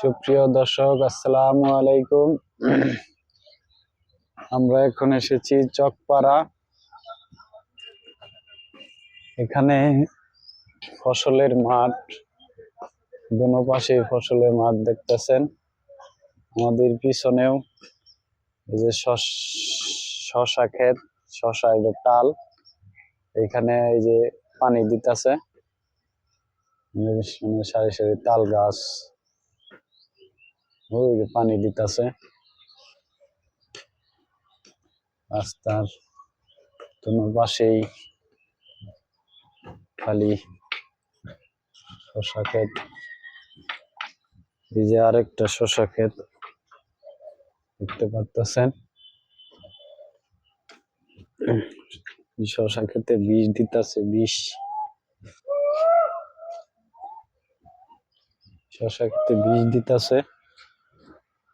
সুপ্রিয় দর্শক, আসসালামু আলাইকুম। আমরা এখন এসেছি চকপাড়া। এখানে ফসলের মাঠ দোনো পাশে ফসলের মাঠ দেখতেছেন। আমাদের পিছনেও যে শশা ক্ষেত শশা যে তাল, এখানে এই যে পানি দিতেছে। সারি সারি তাল গাছ ওই যে পানি দিতেছে। রাস্তার তোমার পাশেই খালি শশা ক্ষেত। এই যে আরেকটা শশা ক্ষেত দেখতে পারতেছেন। শশা ক্ষেতে বিষ দিতেছে, বিষ। শশা ক্ষেতে বিষ দিতেছে।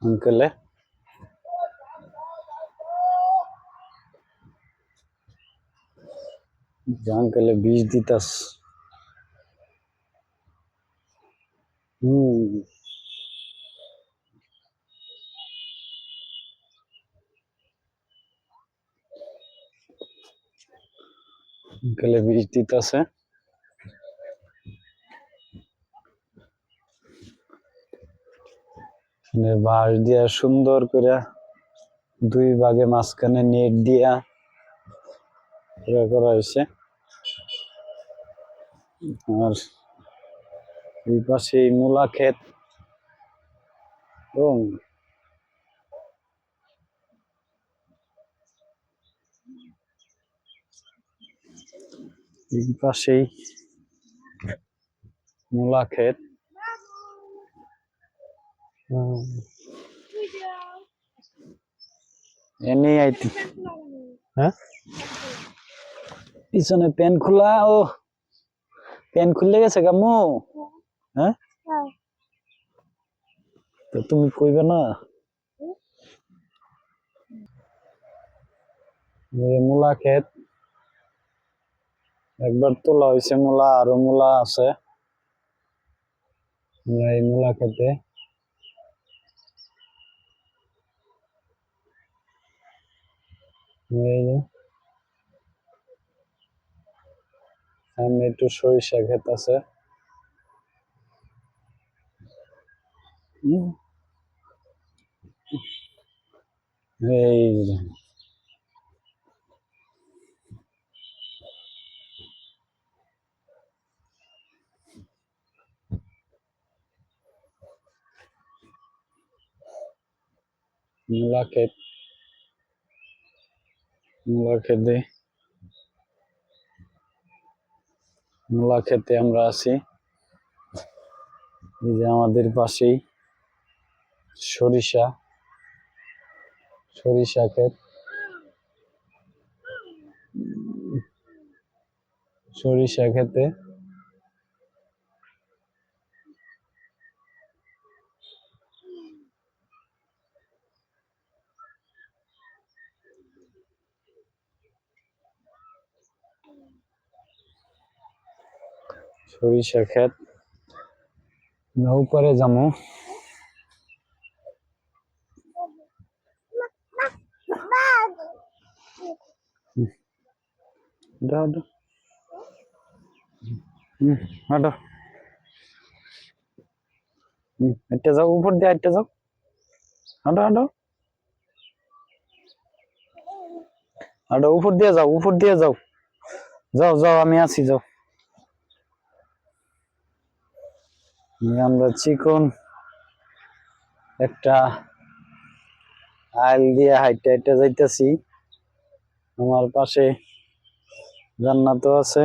আঙ্কেলে যে আঙ্কেলে বিষ দিতাস হম আঙ্কেলে বিষ দিতাছে মানে বাঁশ দিয়া সুন্দর করে দুই ভাগে মাঝখানে নেট দিয়া করা হয়েছে আর এই পাশে মূলা ক্ষেত এবং পাশেই মূলা ক্ষেত। এনে আইতে হ্যাঁ? পিছনে প্যান খোলা ও। প্যান খুলে গেছে কামু হ্যাঁ? তো তুমি কইবে না? এই মূলা ক্ষেত। একবার তোলা হয়েছে মূলা আরও মূলা আছে। এই মূলা খেতে যে সামনে একটু সরিষা ক্ষেত আছে। এই মূলা ক্ষেত। মূলা খেতে। মূলা খেতে আমরা আছি। এই যে আমাদের পাশেই সরিষা। সরিষা ক্ষেত। সরিষা খেতে সরিষা ক্ষেত। আমরা উপরে যাব। হাঁটো হুম হাঁটো। হুম হাঁটতে যাও, উপর দিয়ে হাঁটতে যাও। হাঁটো হাঁটো। হাঁটো, উপর দিয়ে যাও, উপর দিয়ে যাও। যাও যাও, আমি আছি, যাও। আমরা চিকন একটা আইল দিয়ে হাইটে হাইটে যাইতেছি। আমার পাশে জান্নাতও আছে।